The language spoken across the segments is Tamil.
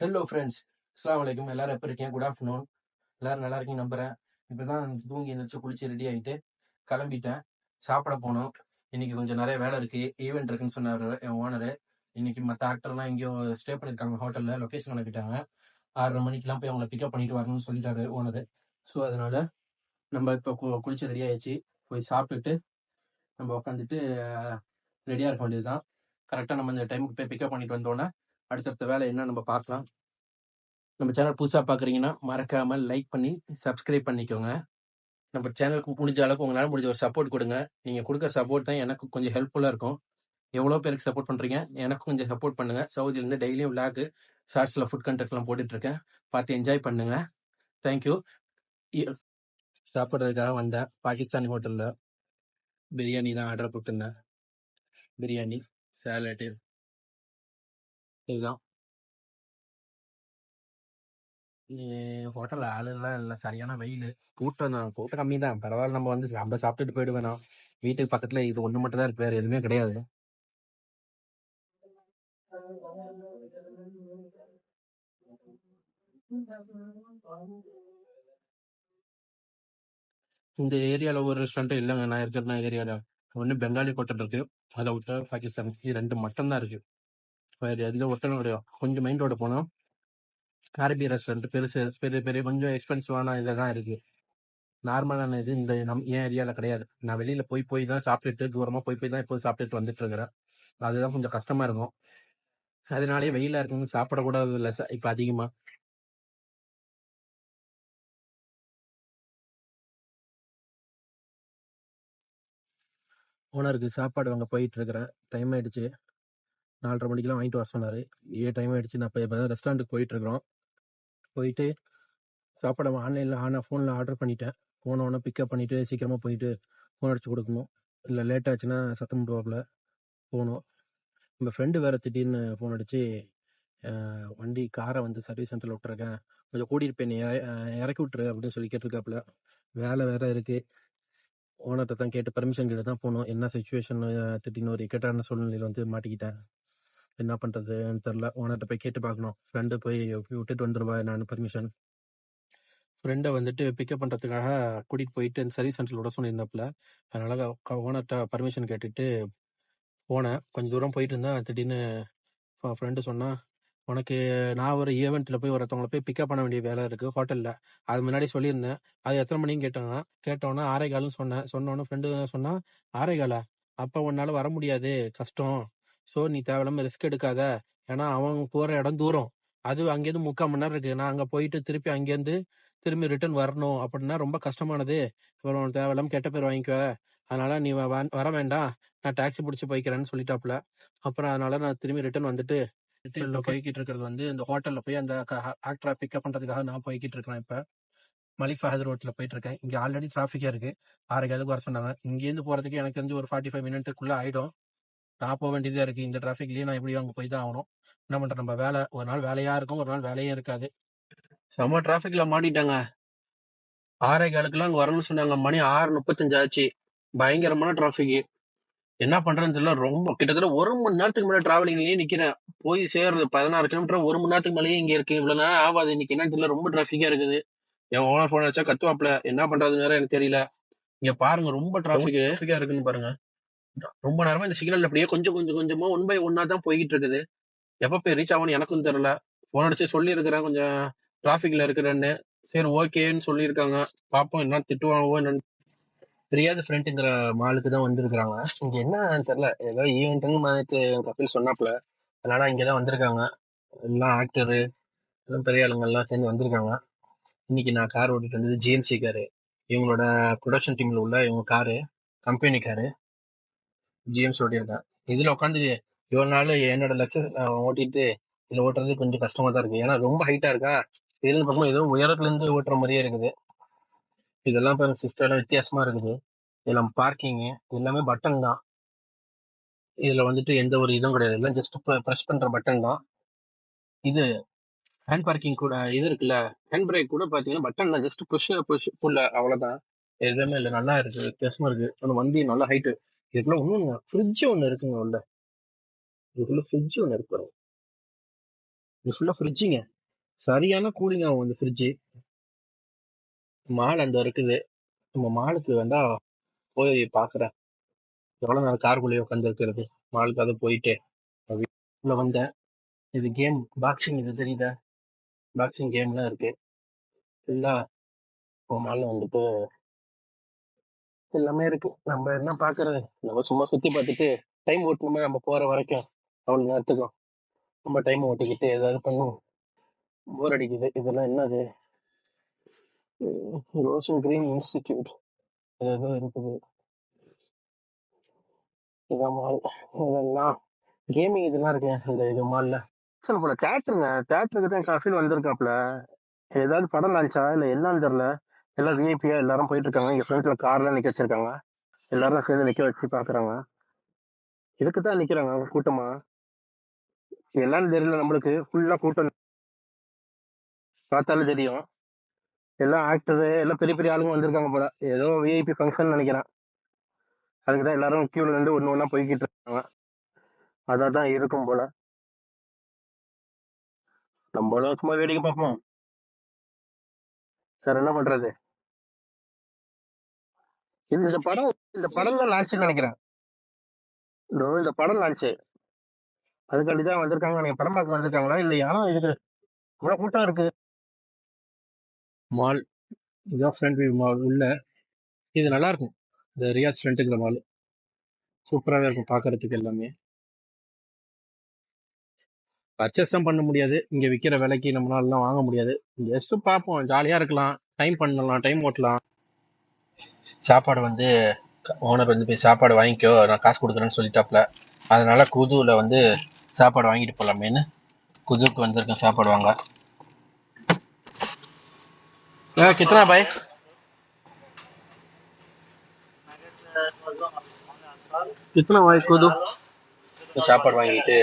ஹலோ ஃப்ரெண்ட்ஸ் அஸ்லாம் வலைக்கம் எல்லாரும் எப்போ இருக்கேன் குட் ஆஃப்டர்நூன் எல்லாரும் நல்லா இருக்கீங்க நம்புறேன். இப்போ தான் தூங்கி எழுந்திரிச்சு குளிச்சு ரெடி ஆகிட்டு கிளம்பிட்டேன். சாப்பிட போனோம். இன்னைக்கு கொஞ்சம் நிறைய வேலை இருக்கு. ஈவெண்ட் இருக்குன்னு சொன்னார் என் ஓனரு இன்னைக்கு மற்ற ஆக்டர்லாம் எங்கேயோ ஸ்டே பண்ணியிருக்காங்க ஹோட்டலில் லொக்கேஷன் அனுப்பிட்டாங்க. ஆறரை மணிக்கெலாம் போய் அவங்கள பிக்கப் பண்ணிட்டு வரணும்னு சொல்லிட்டாரு ஓனரு ஸோ அதனால நம்ம இப்போ குளிச்சு ரெடி ஆயிடுச்சு. போய் சாப்பிட்டுட்டு நம்ம உட்காந்துட்டு ரெடியாக இருக்க வேண்டியது தான் கரெக்டாக நம்ம இந்த டைமுக்கு போய் பிக்கப் பண்ணிட்டு வந்தோன்னே அடுத்தடுத்த வேலை என்ன நம்ம பார்க்கலாம். நம்ம சேனல் புதுசாக பார்க்குறீங்கன்னா மறக்காமல் லைக் பண்ணி சப்ஸ்கிரைப் பண்ணிக்கோங்க. நம்ம சேனலுக்கு முடிஞ்ச அளவுக்கு உங்களால் முடிஞ்ச ஒரு சப்போர்ட் கொடுங்க. நீங்கள் கொடுக்குற சப்போர்ட் தான் எனக்கு கொஞ்சம் ஹெல்ப்ஃபுல்லாக இருக்கும். எவ்வளோ பேருக்கு சப்போர்ட் பண்ணுறீங்க எனக்கும் கொஞ்சம் சப்போர்ட் பண்ணுங்கள் சவுதியிலேருந்து டெய்லியும் விளாக்கு ஷார்ட்ஸில் ஃபுட் கண்டென்ட்லாம் போட்டுட்ருக்கேன். பார்த்து என்ஜாய் பண்ணுங்கள் தேங்க்யூ சாப்பிட்றதுக்காக வந்தேன் பாகிஸ்தானி ஹோட்டலில் பிரியாணி தான் ஆர்டர் போட்டிருந்தேன். பிரியாணி சேலட்டு இதுதான் ஹோட்டல்ல ஆளுலாம் இல்லை சரியான வெயில். கூட்டம் தான் கூட்டம் கம்மி தான். பரவாயில்ல நம்ம வந்து நம்ம சாப்பிட்டுட்டு போயிட வேணாம் வீட்டுக்கு பக்கத்துல இது ஒண்ணு மட்டும் தான் இருக்கு வேற எதுவுமே கிடையாது. இந்த ஏரியால ஒரு ரெஸ்டாரண்ட் இல்லைங்க நான் இருக்கிற ஏரியால. ஒண்ணு பெங்காலி ஹோட்டல் இருக்கு அதை விட்டா பாகிஸ்தான். இது ரெண்டு மட்டும் தான் இருக்கு. வேற எந்த ஹோட்டலும் கிடையாது கொஞ்சம் மெயின் ரோடு போனோம் அரபி ரெஸ்டாரண்ட் பெருசு பெரிய பெரிய கொஞ்சம் எக்ஸ்பென்சிவான தான் இருக்கு. நார்மலான இது இந்த நம் என் ஏரியாவில் கிடையாது. நான் வெளியில போய் போய் தான் சாப்பிட்டுட்டு தூரமாக போய் போய் தான் இப்போ சாப்பிட்டுட்டு வந்துட்டு இருக்கிறேன். அதுதான் கொஞ்சம் கஷ்டமா இருக்கும். அதனாலேயே வெயிலா இருக்குங்க சாப்பிடக்கூடாது இல்லை சார் இப்போ அதிகமா. ஓனருக்கு சாப்பாடு வாங்க போயிட்டு இருக்கிறேன். டைம் ஆயிடுச்சு. நாலரை மணிக்கெல்லாம் வாங்கிட்டு வர சொன்னார். ஏ டைம் ஆயிடுச்சு. நான் இப்போ ரெஸ்டாரண்ட்டுக்கு போயிட்டுருக்குறோம். போயிட்டு சாப்பாடு ஆன்லைனில் ஆனால் ஃபோனில் ஆர்டர் பண்ணிட்டேன். போனவொடனே பிக்கப் பண்ணிவிட்டு சீக்கிரமாக போயிட்டு ஃபோன் அடிச்சு கொடுக்கணும். இல்லை லேட் ஆச்சுன்னா சத்தம் போடுவாப்புல. போகணும் நம்ம ஃப்ரெண்டு வேறு திடீர்னு ஃபோன் அடித்து வண்டி காரை வந்து சர்வீஸ் சென்டரில் விட்டுருக்கேன். கொஞ்சம் கூட்டிகிட்டு போய் இறக்கி விட்டுரு அப்படின்னு சொல்லி கேட்டிருக்காப்புல. வேலை வேறு இருக்குது ஓனர்கிட்ட தான் கேட்டு பர்மிஷன் கேட்டு தான் போகணும் என்ன சுச்சுவேஷன் திடீர்னு ஒரு இக்கட்டான சூழ்நிலையில் வந்து மாட்டிக்கிட்டேன். என்ன பண்ணுறதுன்னு தெரில. ஓனர்கிட்ட போய் கேட்டு பார்க்கணும் ஃப்ரெண்டு போய் விட்டுட்டு வந்துடுவா நான் பர்மிஷன் ஃப்ரெண்டை வந்துட்டு பிக்கப் பண்ணுறதுக்காக கூட்டிகிட்டு போயிட்டு சர்வீஸ் சென்டரில் விட சொல்லியிருந்தாப்புல. அதனால் ஓனர்கிட்ட பர்மிஷன் கேட்டுட்டு போனேன். கொஞ்சம் தூரம் போயிட்டு இருந்தேன். திடீர்னு ஃப்ரெண்டு சொன்னால் உனக்கு நான் ஒரு ஈவெண்ட்டில் போய் ஒருத்தவங்களை போய் பிக்கப் பண்ண வேண்டிய வேலை இருக்குது ஹோட்டலில் அது முன்னாடி சொல்லியிருந்தேன். அது எத்தனை மணின்னு கேட்டாங்க கேட்டோன்னே ஆரே காலும் சொன்னேன். சொன்னோன்னே ஃப்ரெண்டு சொன்னால் ஆரே காலா அப்போ உன்னால் வர முடியாது. கஷ்டம். ஸோ நீ தேவையில்லாம ரிஸ்க் எடுக்காத. ஏன்னா அவன் போகிற இடம் தூரம். அது அங்கேருந்து முக்கால் மணி நேரம் இருக்கு. நான் அங்கே போயிட்டு திருப்பி அங்கேருந்து திரும்பி ரிட்டர்ன் வரணும் அப்படின்னா ரொம்ப கஷ்டமானது. அப்புறம் தேவையில்லாம கெட்ட பேர் வாங்கிக்குவ. அதனால நீ வர வேண்டாம். நான் டாக்ஸி பிடிச்சி போய்க்கிறேன்னு சொல்லிட்டாப்புல. அப்புறம் அதனால நான் திரும்பி ரிட்டர்ன் வந்துட்டு ரிட்டர்ன்ல போய்கிட்டு இருக்கிறது வந்து இந்த ஹோட்டல்ல போய் அந்த ஆக்டரை பிக்கப் பண்றதுக்காக நான் போய்கிட்டு இருக்கிறேன் இப்ப. மலிக் ஃபஹத் ரோட்ல போயிட்டு இருக்கேன். இங்க ஆல்ரெடி டிராஃபிக்கா இருக்கு. ஆறு கேளுக்கு வர சொன்னாங்க. இங்கேருந்து போறதுக்கு எனக்கு தெரிஞ்சு ஒரு ஃபார்ட்டி ஃபைவ் மினிட்டுக்குள்ள ஆயிடும். நான் போக வேண்டியதா இருக்கு. இந்த டிராஃபிக்லயே நான் எப்படியும் அங்க போய் தான் ஆகணும். என்ன பண்றேன் நம்ம வேலை ஒரு நாள் வேலையா இருக்கும் ஒரு நாள் வேலையே இருக்காது. செம்ம டிராஃபிக்ல மாட்டிட்டாங்க. ஆறே காலுக்குலாம் அங்க வரணும்னு சொன்னாங்க. மணி ஆறு முப்பத்தஞ்சு ஆச்சு. பயங்கரமான டிராஃபிக் என்ன பண்றேன்னு தெரியல. ரொம்ப கிட்டத்தட்ட ஒரு மணி நேரத்துக்கு மேல டிராவலிங்லயே நிக்கிறேன். போய் சேர்றது பதினாறு கிலோமீட்டர் ஒரு மணி நேரத்துக்கு மேலேயே இங்க இருக்கு. இவ்வளவு நேரம் ஆகாது. இன்னைக்கு என்னன்னு தெரியல. ரொம்ப டிராஃபிக்கா இருக்குது. என் ஓனர் போன் வச்சா கத்துவாப்ல என்ன பண்றது நேரம் எனக்கு தெரியல. இங்க பாருங்க ரொம்ப டிராபிக் டிராஃபிக்கா இருக்குன்னு பாருங்க. ரொம்ப நேரமா இந்த சிக்னல் அப்படியே கொஞ்சம் கொஞ்சம் கொஞ்சமா ஒன் பை ஒன்னா தான் போய்கிட்டு இருக்குது எப்ப போய் ரீச் ஆகும்னு எனக்கும் தெரியல. ஃபோன் அடிச்சு சொல்லியிருக்கிறேன் கொஞ்சம் டிராஃபிக்ல இருக்கிறேன்னு. சரி ஓகேன்னு சொல்லியிருக்காங்க. பார்ப்போம் என்ன திட்டுவாங்கவோ என்னன்னு. தெரியாத ஃப்ரெண்டுங்கிற மாலுக்கு தான் வந்திருக்கிறாங்க. இங்க என்ன தெரியல. ஏதோ ஈவெண்ட்டுன்னு மாதிரி கப்பில் சொன்னாப்ல அதனால இங்கதான் வந்திருக்காங்க. எல்லாம் ஆக்டரு எல்லாம் பெரிய ஆளுங்கள்லாம் சேர்ந்து வந்திருக்காங்க. இன்னைக்கு நான் கார் ஓட்டிட்டு வந்தது ஜிஎம்சி காரு இவங்களோட ப்ரொடக்ஷன் டீம்ல உள்ள இவங்க காரு கம்பெனி காரு ஜிஎம் ஓட்டியிருக்கேன் இதுல உட்காந்து இவ்வளோ நாள் என்னோட லட்சம் ஓட்டிட்டு இதுல ஓட்டுறது கொஞ்சம் கஷ்டமா தான் இருக்கு. ஏன்னா ரொம்ப ஹைட்டா இருக்கா? இதுல பார்க்கும்போது ஏதோ உயரத்துல இருந்து ஓட்டுற மாதிரியே இருக்குது. இதெல்லாம் இப்போ சிஸ்டம்லாம் வித்தியாசமா இருக்குது. இதெல்லாம் பார்க்கிங்கு எல்லாமே பட்டன் தான். இதுல வந்துட்டு எந்த ஒரு இதுவும் கிடையாது. எல்லாம் ஜஸ்ட் ப்ரெஸ் பண்ற பட்டன் தான். இது ஹேண்ட் பார்க்கிங் கூட இது இருக்குல்ல ஹேண்ட் பிரேக் கூட பாத்தீங்கன்னா பட்டன் தான். ஜஸ்ட் புஷ் புஷ் புல்ல அவ்வளவுதான். எதுவுமே இல்லை. நல்லா இருக்கு. வித்தியாசமா இருக்கு. அந்த வண்டி நல்லா ஹைட்டு இதுக்குள்ள ஒன்றும் ஃப்ரிட்ஜ் ஒன்று இருக்குங்க உள்ள இதுக்குள்ள ஃப்ரிட்ஜ் ஒன்று இருக்கிறோம் இது ஃபுல்லா ஃப்ரிட்ஜுங்க சரியான கூலிங் ஆகும் இந்த ஃப்ரிட்ஜு மால் அந்த இருக்குது. நம்ம மாலுக்கு வேண்டா போய் பார்க்குறேன் எவ்வளோ நேரம் காருக்குள்ளேயே உட்காந்துருக்கிறது மாலுக்கு அதை போயிட்டு. உள்ள வந்தேன். இது கேம் பாக்ஸிங் இது தெரியுதா? பாக்ஸிங் கேம்லாம் இருக்கு. ஃபுல்லா மாலில் வந்துட்டு எல்லாமே இருக்கு. நம்ம என்ன பார்க்கறது நம்ம சும்மா சுற்றி பார்த்துட்டு டைம் ஓட்டணுமே நம்ம போகிற வரைக்கும் அவ்வளோ நேரத்துக்கும் நம்ம டைம் ஓட்டிக்கிட்டு ஏதாவது பண்ணுவோம். போர் அடிக்குது. இதெல்லாம் என்னது? Roshan green institute. ஏதோ இருக்குது. இதான் மால் இதெல்லாம் கேமிங் இதெல்லாம் இருக்கு இந்த இது மால்ல சார் போல தேட்டருங்க தேட்டருக்கு தான் காஃபில் வந்திருக்காப்ல. ஏதாவது படம் லான்ச்சா இல்லை என்னன்னு தெரில எல்லாம் விஐபியா எல்லாரும் போயிட்டு இருக்காங்க இங்க ஃப்ரெண்ட்ல கார்லாம் நிக்க வச்சிருக்காங்க. எல்லாரும் சேர்ந்து நிக்க வச்சு பாக்குறாங்க. இதுக்கு தான் நிக்கிறாங்க கூட்டமா. எல்லாம் தெரியல நம்மளுக்கு. ஃபுல்லா கூட்டம் பார்த்தாலும் தெரியும். எல்லாம் ஆக்டரு எல்லாம் பெரிய பெரிய ஆளுங்க வந்திருக்காங்க போல. ஏதோ விஐபி ஃபங்க்ஷன் நினைக்கிறேன். அதுக்கு தான் எல்லாரும் கியூல இருந்து ஒன்று ஒன்றா போய்கிட்டு இருக்காங்க. அதான் தான் இருக்கும் போல. நம்மளும் சும்மா வேடிக்கை பார்ப்போம். சார் என்ன பண்றது? இந்த படம் இந்த படம் தான் லான்ச் நினைக்கிறேன். இதோ இந்த படம் லான்ச் அதுக்காண்டி தான் வந்திருக்காங்க. நீங்க படம் பார்க்க வந்திருக்காங்களா இல்லையா? இதுக்கு இவ்வளவு கூட்டம் இருக்கு. மால் இதுதான் ஃப்ரண்ட் வியூ மால் உள்ள இது நல்லா இருக்கும். இந்த ரியாத் ஃப்ரண்ட்டுங்கிற மால் சூப்பராகவே இருக்கும் பார்க்கறதுக்கு எல்லாமே. பர்ச்சேஸ் தான் பண்ண முடியாது. இங்கே விற்கிற விலைக்கு நம்மளாலாம் வாங்க முடியாது. ஜஸ்ட் பார்ப்போம். ஜாலியாக இருக்கலாம். டைம் பண்ணலாம். டைம் ஓட்டலாம். சாப்பாடு வந்து ஓனர் வந்து போய் சாப்பாடு வாங்கிக்கோ நான் காசு கொடுக்குறேன்னு சொல்லிட்டாப்ல. அதனால குதுவில் வந்து சாப்பாடு வாங்கிட்டு போகலாமேன்னு குதுவுக்கு வந்திருக்கேன் சாப்பாடு வாங்க. கித்தனா பாய். கித்தனா பாய் குது. சாப்பாடு வாங்கிட்டு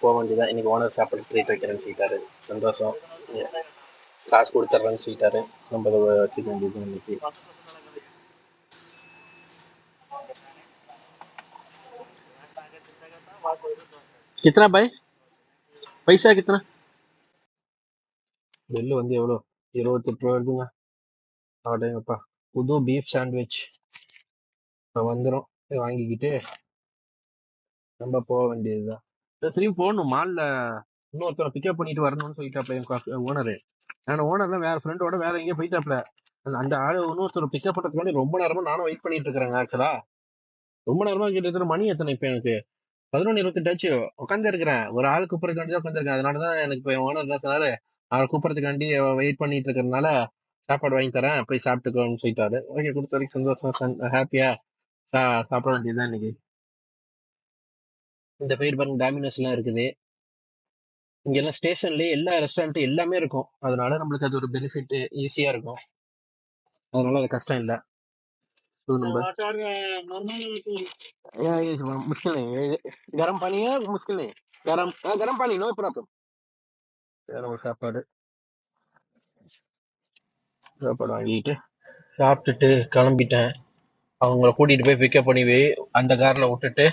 போக வேண்டியதான் இன்னைக்கு ஓனர் சாப்பாடு ட்ரீட் வைக்கிறேன்னு சொல்லிட்டாரு. சந்தோஷம். காசு கொடுத்துட்றேன்னு சொல்லிட்டாரு. நம்ம அதை வச்சுக்க வேண்டியது இன்னைக்கு. கித்தனா பாய் பைசா கித்தனா பில்லு வந்து எவ்வளோ? இருபத்தெட்டு ரூபா இருக்குங்க. அடேங்கப்பா புது பீஃப் சாண்ட்விச் இப்போ வந்துடும் வாங்கிக்கிட்டு நம்ம போக வேண்டியதுதான். திரும்பி போகணும் மாலில் இன்னொருத்தரை பிக்கப் பண்ணிட்டு வரணும்னு சொல்லிட்டாப்ல என் ஓனரு நான் ஓனர்லாம் வேற ஃப்ரெண்டோட வேற எங்கேயும் போயிட்டாப்ல. அந்த ஆள் இன்னொருத்தர் பிக்கப் பண்ணுறதுக்காண்டி ரொம்ப நேரமா நானும் வெயிட் பண்ணிட்டு இருக்கிறேங்க ஆக்சுவலா ரொம்ப நேரமா கிட்ட மணி எத்தனை இப்போ எனக்கு? பதினொன்று இருபத்தெட்டாச்சு உட்காந்துருக்கிறேன் ஒரு ஆள் கூப்பிட்றதுக்காண்டி தான் உட்காந்துருக்கேன் அதனால தான் எனக்கு இப்போ ஓனர் தான் சொன்னார் அவரை கூப்பிட்றதுக்காண்டி வெயிட் பண்ணிட்டு இருக்கிறதுனால சாப்பாடு வாங்கி தரேன். போய் சாப்பிட்டுக்கோன்னு சொல்லிட்டாரு. ஓகே கொடுத்த வரைக்கும் சந்தோஷம் ஹாப்பியா சாப்பிட வேண்டியதுதான் இன்னைக்கு. இந்த பயிர் பாருங்க டாமினோஸ்லாம் இருக்குது. இங்கெல்லாம் ஸ்டேஷன்லேயே எல்லா ரெஸ்டாரண்ட்டும் எல்லாமே இருக்கும். அதனால நம்மளுக்கு அது ஒரு பெனிஃபிட் ஈஸியாக இருக்கும். அதனால அது கஷ்டம் இல்லை. टू नंबर वाटर नॉर्मल या ये मुश्किल नहीं है ये गर्म पानी है मुश्किल नहीं गरम हाँ, गरम पानी नो प्रॉब्लम வேற ஒரு சாப்பாடு சாப்பாடு வாங்கிட்டு சாப்பிட்டுட்டு கிளம்பிட்டேன் அவங்கள கூட்டிட்டு போய் பிக்கப் பண்ணி போய் அந்த கார்ல விட்டுட்டு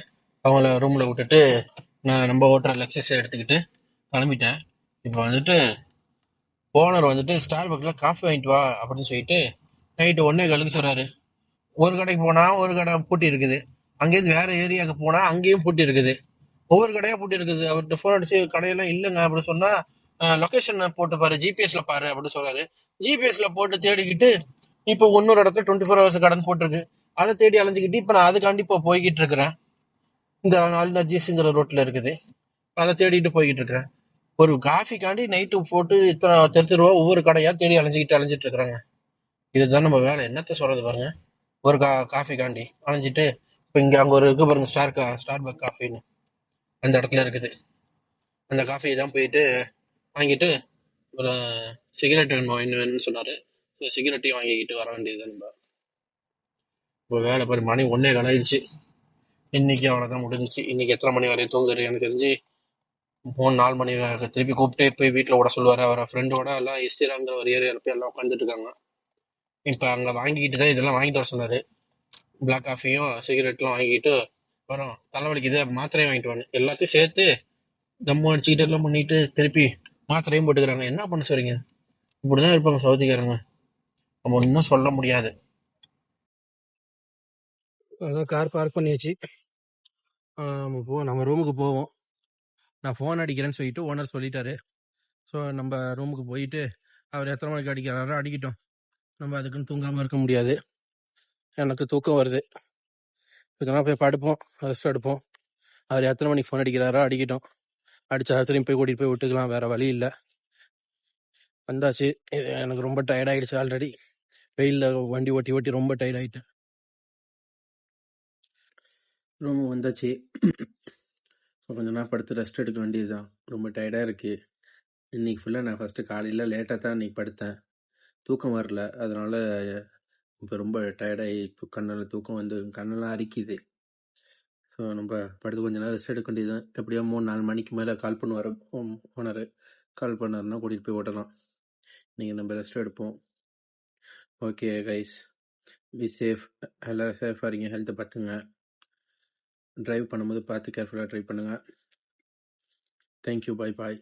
அவங்கள ரூம்ல விட்டுட்டு நான் நம்ம ஓட்டுற லெக்ஸஸ் எடுத்துக்கிட்டு கிளம்பிட்டேன் இப்போ வந்துட்டு ஓனர் வந்துட்டு ஸ்டார் பக்ல காஃபி வாங்கிட்டு வா அப்படின்னு சொல்லிட்டு நைட்டு ஒன்னே கழுக்கு சொல்றாரு ஒரு கடைக்கு போனா ஒரு கடை பூட்டி இருக்குது. அங்கேருந்து வேற ஏரியாவுக்கு போனா அங்கேயும் பூட்டி இருக்குது. ஒவ்வொரு கடையா பூட்டி இருக்குது. அவர்கிட்ட ஃபோன் அடிச்சு கடையெல்லாம் இல்லைங்க அப்படின்னு சொன்னா லொகேஷன் போட்டு பாரு ஜிபிஎஸ்ல பாரு அப்படின்னு சொல்றாரு. ஜிபிஎஸ்ல போட்டு தேடிக்கிட்டு இப்போ இன்னொரு இடத்துல டுவெண்ட்டி ஃபோர் ஹவர்ஸ் கடன் போட்டிருக்கு. அதை தேடி அலைஞ்சிக்கிட்டு இப்போ நான் அதுக்காண்டி இப்போ போய்கிட்டு இருக்கிறேன். இந்த அல்நர்ஜிஸ்ங்கிற ரோட்ல இருக்குது. அதை தேடிட்டு போய்கிட்டு இருக்கிறேன். ஒரு காஃபிக்காண்டி நைட்டு போட்டு இத்தனை தெரு தெருவா ஒவ்வொரு கடையா தேடி அலைஞ்சிக்கிட்டு அலைஞ்சிட்டு இருக்கிறாங்க. இதுதான் நம்ம வேலை. என்னத்த சொல்றது பாருங்க. ஒரு கா காஃபிக்காண்டி அலைஞ்சிட்டு இப்போ இங்கே அங்கே ஒரு இருக்கு பாருங்க ஸ்டார் கா ஸ்டார் பக் காஃபின்னு அந்த இடத்துல இருக்குது. அந்த காஃபி தான் போயிட்டு வாங்கிட்டு ஒரு சிகரெட் வேணும் இன்னும் வேணும்னு ஸோ சிகரெட்டையும் வாங்கிக்கிட்டு வர வேண்டியது நம்ம இப்போ வேலை பாரு மணி ஒன்றே கலாயிடுச்சு இன்னைக்கு அவ்வளோதான் முடிஞ்சுச்சு. இன்னைக்கு எத்தனை மணி வரையும் தூங்குறது எனக்கு தெரிஞ்சு மூணு நாலு மணி திருப்பி கூப்பிட்டே போய் வீட்டில் விட சொல்லுவார். அவரை ஃப்ரெண்டோட எல்லாம் எஸ்டிராங்கிற ஒரு ஏரியாவில் போய் எல்லாம் உட்காந்துட்டு இருக்காங்க. இப்போ அங்கே வாங்கிக்கிட்டு தான் இதெல்லாம் வாங்கிட்டு வர சொன்னார். பிளாக் காஃபியும் சிகரெட்லாம் வாங்கிட்டு வரோம். தலைவலிக்கு இதை மாத்திரையும் வாங்கிட்டு வரணும் எல்லாத்தையும் சேர்த்து தம்மு அடிச்சுக்கிட்டு எல்லாம் பண்ணிட்டு திருப்பி மாத்திரையும் போட்டுக்கிறாங்க. என்ன பண்ண சொல்றீங்க? இப்படிதான் இருப்பாங்க சவுதிக்காரங்க. நம்ம ஒன்றும் சொல்ல முடியாது. அதான் கார் பார்க் பண்ணியாச்சு. நம்ம போவோம் நம்ம ரூமுக்கு போவோம். நான் ஃபோன் அடிக்கிறேன்னு சொல்லிட்டு ஓனர் சொல்லிட்டாரு. ஸோ நம்ம ரூமுக்கு போயிட்டு அவர் எத்தனை மணிக்கு அடிக்கிறாரோ அடிக்கிட்டோம். நம்ம அதுக்குன்னு தூங்காமல் இருக்க முடியாது. எனக்கு தூக்கம் வருது. இதெல்லாம் போய் படுப்போம் ரெஸ்ட் எடுப்போம். அவர் எத்தனை மணிக்கு ஃபோன் அடிக்கிறாரோ அடிக்கட்டும். அடிச்ச திரும்பி போய் கூட்டிகிட்டு போய் விட்டுக்கலாம் வேறு வழி இல்லை. வந்தாச்சு. இது எனக்கு ரொம்ப டயர்டாகிடுச்சு ஆல்ரெடி வெயிலில் வண்டி ஓட்டி ஓட்டி ரொம்ப டயர்ட் ஆகிட்டேன் ரூம் வந்தாச்சு. ஸோ கொஞ்ச நேரம் படுத்து ரெஸ்ட் எடுக்க வேண்டியது தான் ரொம்ப டயர்டாக இருக்குது இன்னைக்கு ஃபுல்லாக நான் ஃபஸ்ட்டு காலையில் லேட்டாக தான் இன்னைக்கு படுத்தேன். தூக்கம் வரல. அதனால் இப்போ ரொம்ப டயர்டாகி கண்ணில் தூக்கம் வந்து கண்ணெல்லாம் அரிக்குது. ஸோ நம்ம படுத்து கொஞ்ச நேரம் ரெஸ்ட் எடுக்க வேண்டியது எப்படியோ மூணு நாலு மணிக்கு மேலே கால் பண்ணுவார் ஓனர் கால் பண்ணார்னா கூட்டிகிட்டு போய் ஓட்டலாம். நீங்கள் நம்ம ரெஸ்ட் எடுப்போம். ஓகே கைஸ் பி சேஃப் எல்லோரும் சேஃபாக இருங்க. ஹெல்த்தை பார்த்துங்க. ட்ரைவ் பண்ணும்போது பார்த்து கேர்ஃபுல்லாக ட்ரைவ் பண்ணுங்கள் தேங்க்யூ பாய் பாய்